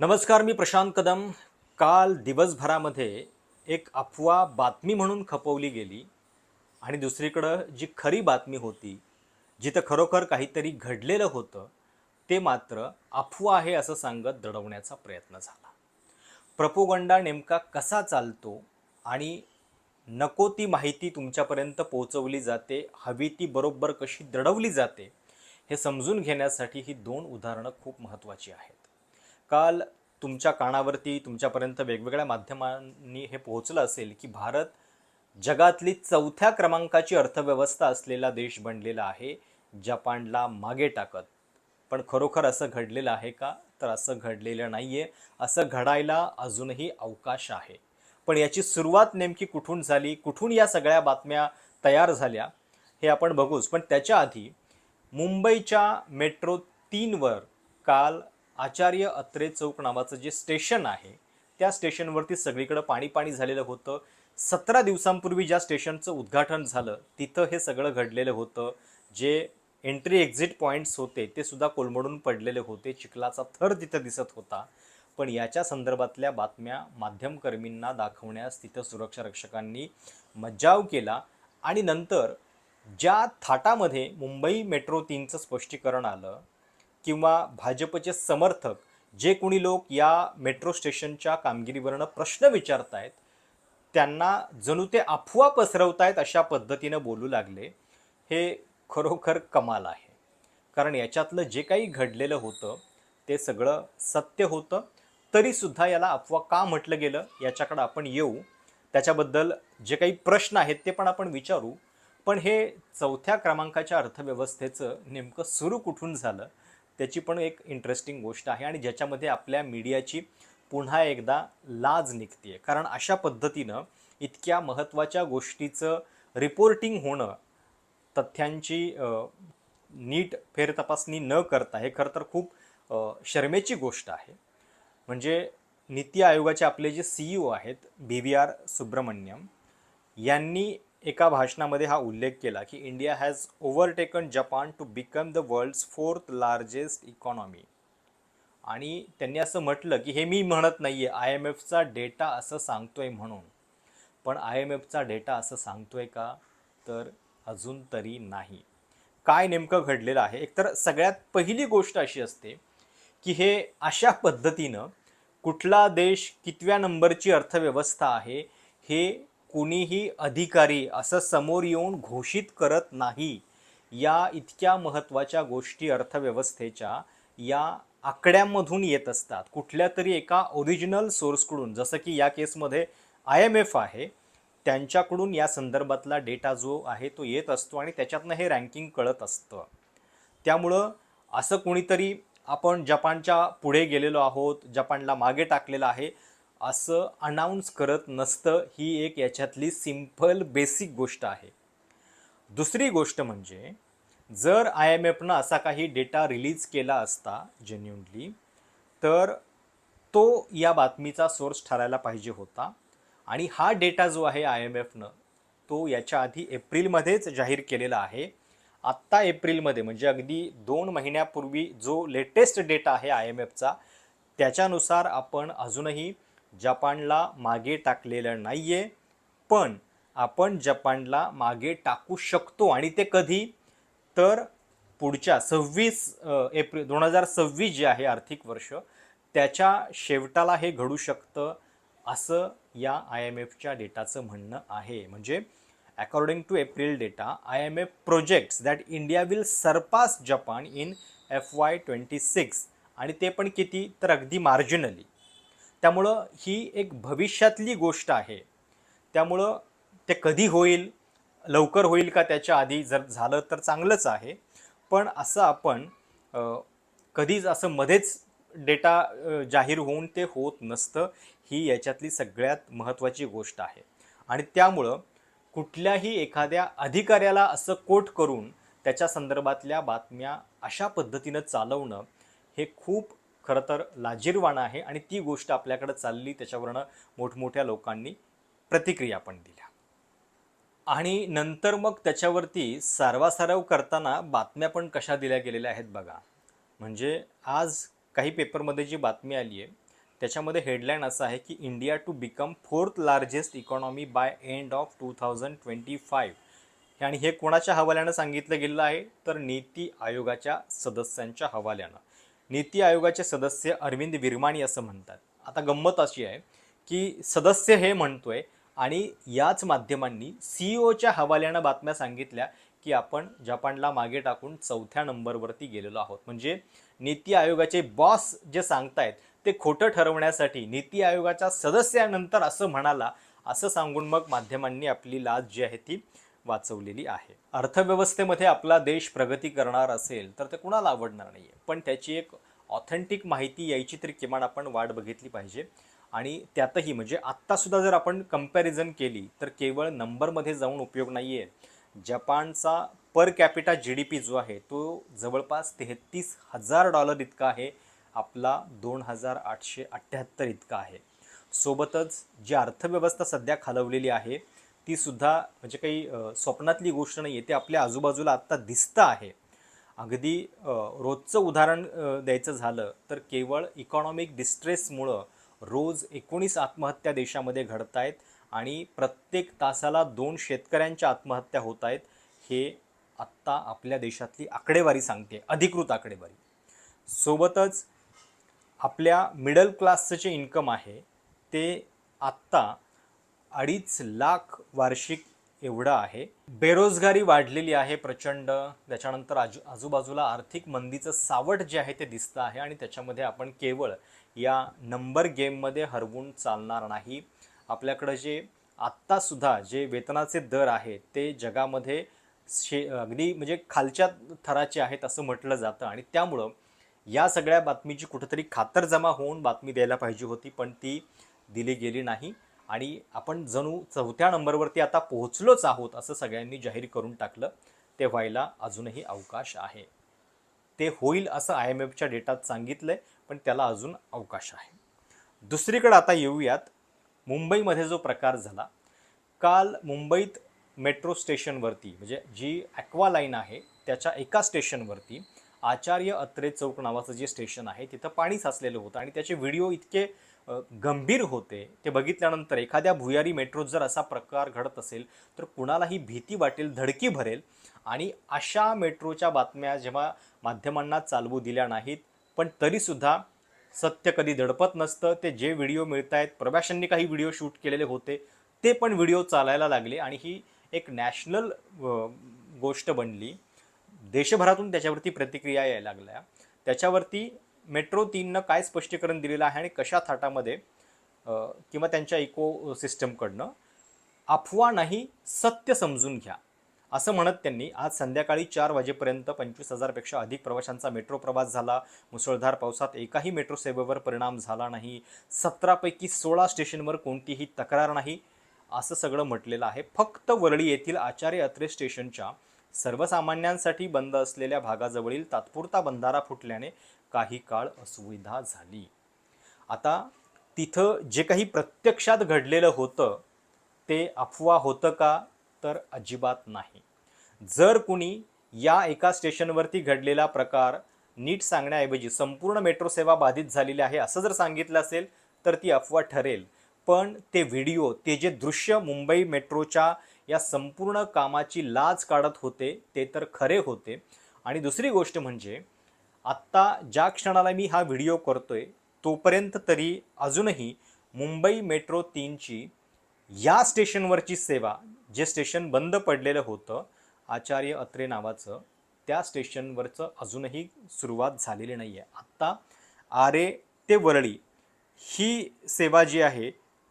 नमस्कार मी प्रशांत कदम. काल दिवसभरामध्ये एक अफवा बातमी म्हणून खपवली गेली आणि दुसरीकडं जी खरी बातमी होती जिथं खरोखर काहीतरी घडलेलं होतं ते मात्र अफवा आहे असं सांगत दडवण्याचा प्रयत्न झाला. प्रपोगंडा नेमका कसा चालतो आणि नको ती माहिती तुमच्यापर्यंत पोहोचवली जाते हवी ती बरोबर कशी दडवली जाते हे समजून घेण्यासाठी ही दोन उदाहरणं खूप महत्त्वाची आहेत. काल तुमच्या कानावरती तुमच्यापर्यंत वेगवेगळ्या माध्यमांनी हे पोहोचलं असेल की भारत जगातली चौथ्या क्रमांकाची अर्थव्यवस्था असलेला देश बनलेला आहे जपानला मागे टाकत. पण खरोखर असं घडलेलं आहे का? तर असं घडलेलं नाही आहे असं घडायला अजूनही अवकाश आहे. पण याची सुरुवात नेमकी कुठून झाली? कुठून या सगळ्या बातम्या तयार झाल्या? हे आपण बघूच. पण त्याच्या आधी मुंबईच्या मेट्रो तीनवर काल आचार्य अत्रे चौक नावाचं जे स्टेशन आहे त्या स्टेशनवरती सगळीकडं पाणी पाणी झालेलं होतं. सतरा दिवसांपूर्वी ज्या स्टेशनचं उद्घाटन झालं तिथं हे सगळं घडलेलं होतं. जे एंट्री एक्झिट पॉईंट्स होते ते सुद्धा कोलमडून पडलेले होते. चिखलाचा थर तिथं दिसत होता. पण याच्या संदर्भातल्या बातम्या माध्यमकर्मींना दाखवण्यास तिथं सुरक्षा रक्षकांनी मज्जाव केला. आणि नंतर ज्या थाटामध्ये मुंबई मेट्रो तीनचं स्पष्टीकरण आलं किंवा भाजपचे समर्थक जे कोणी लोक या मेट्रो स्टेशनच्या कामगिरीवरनं प्रश्न विचारतायत त्यांना जणू ते अफवा पसरवतायत अशा पद्धतीनं बोलू लागले हे खरोखर कमाल आहे. कारण याच्यातलं जे काही घडलेलं होतं ते सगळं सत्य होतं. तरीसुद्धा याला अफवा का म्हटलं गेलं? याच्याकडं आपण येऊ. त्याच्याबद्दल जे काही प्रश्न आहेत ते पण आपण विचारू. पण हे चौथ्या क्रमांकाच्या अर्थव्यवस्थेचं नेमकं सुरू कुठून झालं? त्याची पण एक इंटरेस्टिंग गोष्ट आहे आणि ज्याच्यामध्ये आपल्या मीडियाची पुन्हा एकदा लाज निघते कारण अशा पद्धतीनं इतक्या महत्त्वाच्या गोष्टीचं रिपोर्टिंग होणं तथ्यांची नीट फेरतपासणी न करता हे खरं तर खूप शर्मेची गोष्ट आहे. म्हणजे नीती आयोगाचे आपले जे सी ई ओ आहेत बी व्ही आर सुब्रमण्यम यांनी एका भाषणामध्ये हा उल्लेख केला की India has overtaken Japan to become the world's fourth largest economy आणि त्यांनी असं म्हटलं की हे मी म्हणत नाही आहे आय एम एफचा डेटा असं सांगतोय म्हणून. पण आय एम एफचा डेटा असं सांगतोय का? तर अजून तरी नाही. काय नेमकं घडलेलं आहे? एकतर सगळ्यात पहिली गोष्ट अशी असते की हे अशा पद्धतीनं कुठला देश कितव्या नंबरची अर्थव्यवस्था आहे हे कुणीही अधिकारी असं समोर येऊन घोषित करत नाही. या इतक्या महत्त्वाच्या गोष्टी अर्थव्यवस्थेच्या या आकड्यांमधून येत असतात. कुठल्या तरी एका ओरिजिनल सोर्सकडून जसं की या केसमध्ये आय एम एफ आहे त्यांच्याकडून या संदर्भातला डेटा जो आहे तो येत असतो आणि त्याच्यातनं हे रँकिंग कळत असतं. त्यामुळं असं कोणीतरी आपण जपानच्या पुढे गेलेलो आहोत जपानला मागे टाकलेलं आहे असं अनाऊन्स करत नसतं ही एक याच्यातली सिंपल बेसिक गोष्ट आहे. दुसरी गोष्ट म्हणजे जर आय एम एफनं असा काही डेटा रिलीज केला असता जेन्युनली तर तो या बातमीचा सोर्स ठरायला पाहिजे होता. आणि हा डेटा जो आहे आय एम एफनं तो याच्या आधी एप्रिलमध्येच जाहीर केलेला आहे. आत्ता एप्रिलमध्ये म्हणजे अगदी दोन महिन्यापूर्वी जो लेटेस्ट डेटा आहे आय एम एफचा त्याच्यानुसार आपण अजूनही जपानला मागे टाकलेलं नाही आहे पण आपण जपानला मागे टाकू शकतो आणि ते कधी? तर पुढच्या सव्वीस एप्रिल दोन हजार सव्वीस जे आहे आर्थिक वर्ष त्याच्या शेवटाला हे घडू शकतं असं या आय एम एफच्या डेटाचं म्हणणं आहे. म्हणजे according to April data I M F projects that India will surpass Japan in F Y twenty six आणि ते पण किती? तर अगदी मार्जिनली त्यामुळं ही एक भविष्यातली गोष्ट आहे. त्यामुळं ते कधी होईल लवकर होईल का त्याच्या आधी जर झालं तर चांगलंच आहे. पण असं आपण कधीच असं मध्येच डेटा जाहीर होऊन ते होत नसतं ही याच्यातली सगळ्यात महत्त्वाची गोष्ट आहे. आणि त्यामुळं कुठल्याही एखाद्या अधिकाऱ्याला असं कोट करून त्याच्या संदर्भातल्या बातम्या अशा पद्धतीनं चालवणं हे खूप खरं तर लाजीरवाणं आहे आणि ती गोष्ट आपल्याकडं चालली त्याच्यावरनं मोठमोठ्या लोकांनी प्रतिक्रिया पण दिल्या. आणि नंतर मग त्याच्यावरती सारवासारव करताना बातम्या पण कशा दिल्या गेलेल्या आहेत बघा. म्हणजे आज काही पेपरमध्ये जी बातमी आली आहे त्याच्यामध्ये हेडलाईन असं आहे की India to become fourth largest economy by end of two thousand twenty five. आणि हे कोणाच्या हवाल्यानं सांगितलं गेलं आहे? तर नीती आयोगाच्या सदस्यांच्या हवाल्यानं. नीती आयोगाचे सदस्य अरविंद विरमाणी असं म्हणतात. आता गंमत अशी आहे की सदस्य हे म्हणतोय आणि याच माध्यमांनी सी ओच्या हवाल्यानं बातम्या सांगितल्या की आपण जपानला मागे टाकून चौथ्या नंबरवरती गेलेलो आहोत. म्हणजे नीती आयोगाचे बॉस जे सांगतायत ते खोटं ठरवण्यासाठी नीती आयोगाच्या सदस्यानंतर असं म्हणाला असं सांगून मग माध्यमांनी आपली लाज जी आहे ती वाचवलेली आहे. अर्थव्यवस्थेमध्ये आपला देश प्रगती करणार असेल तर ते कुणाला आवडणार नाही आहे पण त्याची एक ऑथेंटिक माहिती यायची तरी किमान आपण वाट बघितली पाहिजे. आणि त्यातही म्हणजे आत्तासुद्धा जर आपण कंपॅरिझन केली तर केवळ नंबरमध्ये जाऊन उपयोग नाही आहे जपानचा per capita G D P जो आहे तो जवळपास तेहतीस हजार डॉलर इतका आहे. आपला दोन हजार आठशे अठ्ठ्याहत्तर इतका आहे. सोबतच जी अर्थव्यवस्था सध्या खालवलेली आहे ती सुद्धा म्हणजे काही स्वप्नातली गोष्ट नाही आहे ते आपल्या आजूबाजूला आत्ता दिसतं आहे. अगदी रोजचं उदाहरण द्यायचं झालं तर केवळ इकॉनॉमिक डिस्ट्रेसमुळं रोज एकोणीस आत्महत्या देशामध्ये घडत आहेत आणि प्रत्येक तासाला दोन शेतकऱ्यांच्या आत्महत्या होत आहेत हे आत्ता आपल्या देशातली आकडेवारी सांगते. अधिकृत आकडेवारी. सोबतच आपल्या मिडल क्लासचं जे इन्कम आहे ते आत्ता अडीच लाख वार्षिक एवढं आहे. बेरोजगारी वाढलेली आहे प्रचंड. त्याच्यानंतर आजू आजूबाजूला आर्थिक मंदीचं सावट जे आहे ते दिसतं आहे आणि त्याच्यामध्ये आपण केवळ या नंबर गेममध्ये हरवून चालणार नाही. आपल्याकडं जे आत्तासुद्धा जे वेतनाचे दर आहेत ते जगामध्ये शे अगदी म्हणजे खालच्या थराचे आहेत असं म्हटलं जातं आणि त्यामुळं या सगळ्या बातमीची कुठंतरी खातरजमा होऊन बातमी द्यायला पाहिजे होती पण ती दिली गेली नाही. आणि आपण जणू चौथ्या नंबरवरती आता पोहोचलोच आहोत असं सगळ्यांनी जाहीर करून टाकलं ते व्हायला अजूनही अवकाश आहे. ते होईल असं आय एम एफच्या डेटात सांगितलं आहे पण त्याला अजून अवकाश आहे. दुसरीकडे आता येऊयात. मुंबईमध्ये जो प्रकार झाला काल मुंबईत मेट्रो स्टेशनवरती म्हणजे जी ॲक्वा लाईन आहे त्याच्या एका स्टेशनवरती आचार्य अत्रे चौक नावाचं जे स्टेशन आहे तिथं पाणी साचलेलं होतं आणि त्याचे व्हिडिओ इतके गंभीर होते ते बघितल्यानंतर एखाद्या भुयारी मेट्रोत जर असा प्रकार घडत असेल तर कुणालाही भीती वाटेल धडकी भरेल आणि अशा मेट्रोच्या बातम्या जेव्हा माध्यमांना चालवू दिल्या नाहीत पण तरीसुद्धा सत्य कधी दडपत नसतं ते जे व्हिडिओ मिळत आहेत प्रवाशांनी काही व्हिडिओ शूट केलेले होते ते पण व्हिडिओ चालायला लागले आणि ही एक नॅशनल गोष्ट बनली. देशभरातून त्याच्यावरती प्रतिक्रिया यायला लागल्या. त्याच्यावरती मेट्रो तीननं काय स्पष्टीकरण दिलेलं आहे आणि कशा थाटामध्ये किंवा त्यांच्या इको सिस्टमकडनं अफवा नाही सत्य समजून घ्या असं म्हणत त्यांनी आज संध्याकाळी चार वाजेपर्यंत पंचवीस हजारपेक्षा अधिक प्रवाशांचा मेट्रो प्रवास झाला. मुसळधार पावसात एकाही मेट्रो सेवेवर परिणाम झाला नाही. सतरापैकी सोळा स्टेशनवर कोणतीही तक्रार नाही असं सगळं म्हटलेलं आहे. फक्त वरळी येथील आचार्य अत्रे स्टेशनच्या सर्वसामान्यांसाठी बंद असलेल्या भागाजवळील तात्पुरता बंधारा फुटल्याने काही काळ असुविधा झाली. आता तिथं जे काही प्रत्यक्षात घडलेलं होतं ते अफवा होतं का? तर अजिबात नाही. जर कुणी या एका स्टेशनवरती घडलेला प्रकार नीट सांगण्याऐवजी संपूर्ण मेट्रो सेवा बाधित झालेली आहे असं जर सांगितलं असेल तर ती अफवा ठरेल. पण ते व्हिडिओ ते जे दृश्य मुंबई मेट्रोच्या या संपूर्ण कामाची लाज काढत होते ते तर खरे होते. आणि दुसरी गोष्ट म्हणजे आत्ता ज्या क्षणाला मी हा व्हिडिओ करतोय तोपर्यंत तरी अजूनही मुंबई मेट्रो तीनची या स्टेशनवरची सेवा जे स्टेशन बंद पडलेलं होतं आचार्य अत्रे नावाचं त्या स्टेशनवरचं अजूनही सुरुवात झालेली नाही आहे आत्ता आरे ते वरळी ही सेवा जी आहे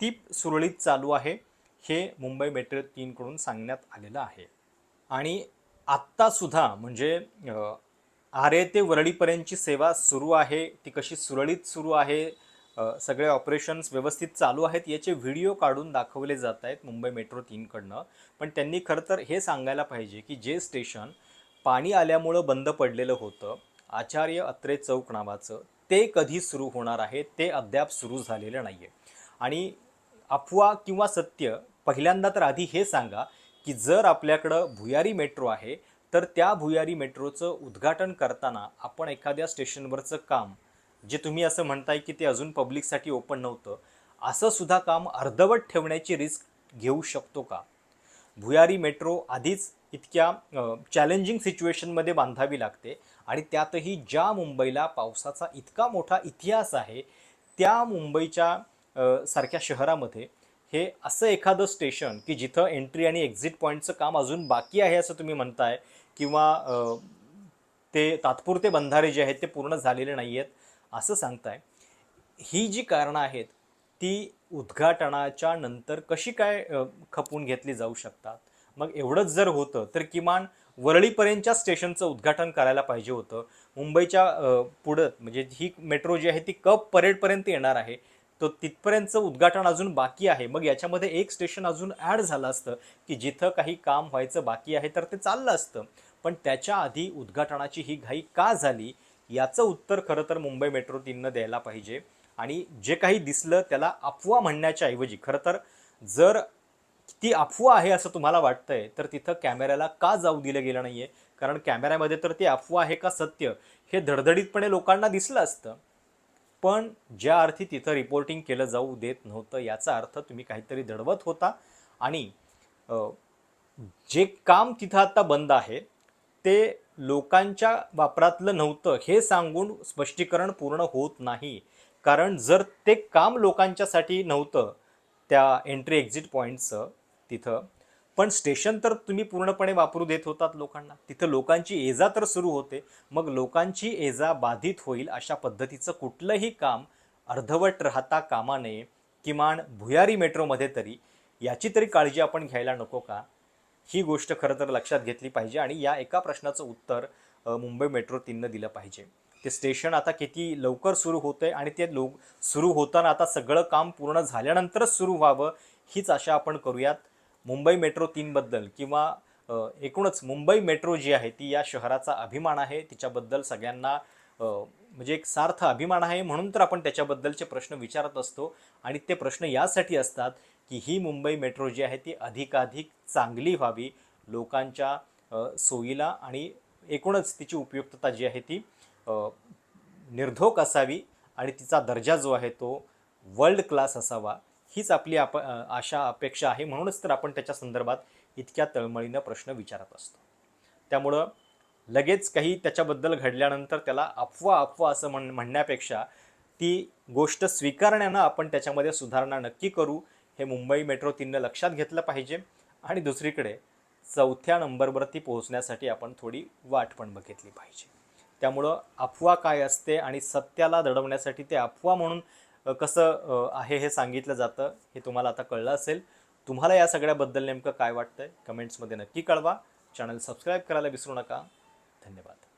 ती सुरळीत चालू आहे हे मुंबई मेट्रो तीनकडून सांगण्यात आलेलं आहे. आणि आत्तासुद्धा म्हणजे आरे ते वरळीपर्यंतची सेवा सुरू आहे. ती कशी सुरळीत सुरू आहे? सगळे ऑपरेशन्स व्यवस्थित चालू आहेत. याचे व्हिडिओ काढून दाखवले जात आहेत मुंबई मेट्रो तीनकडनं. पण त्यांनी खरं तर हे सांगायला पाहिजे की जे स्टेशन पाणी आल्यामुळं बंद पडलेलं होतं आचार्य अत्रे चौक नावाचं ते कधी सुरू होणार आहे? ते अद्याप सुरू झालेलं नाही आहे आणि अफवा किंवा सत्य पहिल्यांदा तर आधी हे सांगा की जर आपल्याकडं भुयारी मेट्रो आहे तर त्या भुयारी मेट्रोचं उद्घाटन करताना आपण एखाद्या स्टेशनवरचं काम जे तुम्ही असं म्हणताय की ते अजून पब्लिकसाठी ओपन नव्हतं असं सुद्धा काम अर्धवट ठेवण्याची रिस्क घेऊ शकतो का? भुयारी मेट्रो आधीच इतक्या चॅलेंजिंग सिच्युएशनमध्ये बांधावी लागते आणि त्यातही ज्या मुंबईला पावसाचा इतका मोठा इतिहास आहे त्या मुंबईच्या सारख्या शहरामध्ये हे असं एखादं स्टेशन की जिथं एंट्री आणि एक्झिट पॉईंटचं काम अजून बाकी आहे असं तुम्ही म्हणताय किंवा ते तात्पुरते बंधारे जे आहेत ते पूर्ण झालेले नाही आहेत असं सांगताय. ही जी कारणं आहेत ती उद्घाटनाच्या नंतर कशी काय खपून घेतली जाऊ शकतात? मग एवढंच जर होतं तर किमान वरळीपर्यंतच्या स्टेशनचं उद्घाटन करायला पाहिजे होतं. मुंबईच्या पुढं म्हणजे ही मेट्रो जी आहे ती कप परेडपर्यंत येणार आहे. तो तिथपर्यंतचं उद्घाटन अजून बाकी आहे. मग याच्यामध्ये एक स्टेशन अजून ॲड झालं असतं की जिथं काही काम व्हायचं बाकी आहे तर ते चाललं असतं. पण त्याच्या आधी उद्घाटनाची ही घाई का झाली याचं उत्तर खरं तर मुंबई मेट्रो तीननं द्यायला पाहिजे. आणि जे काही दिसलं त्याला अफवा म्हणण्याच्या ऐवजी खरं तर जर ती अफवा आहे असं तुम्हाला वाटतंय तर तिथं कॅमेऱ्याला का जाऊ दिलं गेलं नाहीये? कारण कॅमेऱ्यामध्ये तर ती अफवा आहे का सत्य हे धडधडीतपणे लोकांना दिसलं असतं. पण ज्या अर्थी तिथं रिपोर्टिंग केलं जाऊ देत नव्हतं याचा अर्थ तुम्ही काहीतरी दडवत होता. आणि जे काम तिथं आत्ता बंद आहे ते लोकांच्या वापरातलं नव्हतं हे सांगून स्पष्टीकरण पूर्ण होत नाही. कारण जर ते काम लोकांच्यासाठी नव्हतं त्या एंट्री एक्झिट पॉईंटचं तिथं पण स्टेशन तर तुम्ही पूर्णपणे वापरू देत होतात लोकांना. तिथं लोकांची एजा तर सुरू होते मग लोकांची एजा बाधित होईल अशा पद्धतीचं कुठलंही काम अर्धवट राहता कामा नये किमान भुयारी मेट्रोमध्ये तरी. याची तरी काळजी आपण घ्यायला नको का? ही गोष्ट खरं तर लक्षात घेतली पाहिजे आणि या एका प्रश्नाचं उत्तर मुंबई मेट्रो तीननं दिलं पाहिजे. ते स्टेशन आता किती लवकर सुरू होतंय आणि ते लोक सुरू होताना आता सगळं काम पूर्ण झाल्यानंतरच सुरू व्हावं हीच आशा आपण करूयात. मुंबई मेट्रो तीनबद्दल किंवा एकूणच मुंबई मेट्रो जी आहे ती या शहराचा अभिमान आहे तिच्याबद्दल सगळ्यांना म्हणजे एक सार्थ अभिमान आहे म्हणून तर आपण त्याच्याबद्दलचे प्रश्न विचारत असतो आणि ते प्रश्न यासाठी असतात की ही मुंबई मेट्रो जी आहे ती अधिकाधिक चांगली व्हावी लोकांच्या सोयीला आणि एकूणच तिची उपयुक्तता जी आहे ती निर्धोक असावी आणि तिचा दर्जा जो आहे तो वर्ल्ड क्लास असावा हीच आपली आप आशा अपेक्षा आहे. म्हणूनच तर आपण त्याच्या संदर्भात इतक्या तळमळीनं प्रश्न विचारत असतो. त्यामुळं लगेच काही त्याच्याबद्दल घडल्यानंतर त्याला अफवा अफवा असं म्हण म्हणण्यापेक्षा ती गोष्ट स्वीकारण्यानं आपण त्याच्यामध्ये सुधारणा नक्की करू. हे मुंबई मेट्रो तीननं लक्षात घेतलं पाहिजे. आणि दुसरीकडे चौथ्या नंबरवरती पोहोचण्यासाठी आपण थोडी वाट पण बघितली पाहिजे. त्यामुळं अफवा काय असते आणि सत्याला दडवण्यासाठी ते अफवा म्हणून कसं आहे हे सांगितलं जातं हे तुम्हाला आता कळलं असेल. तुम्हाला या सगळ्याबद्दल नेमकं काय वाटतंय? कमेंट्समध्ये नक्की कळवा. चॅनल सबस्क्राईब करायला विसरू नका. धन्यवाद.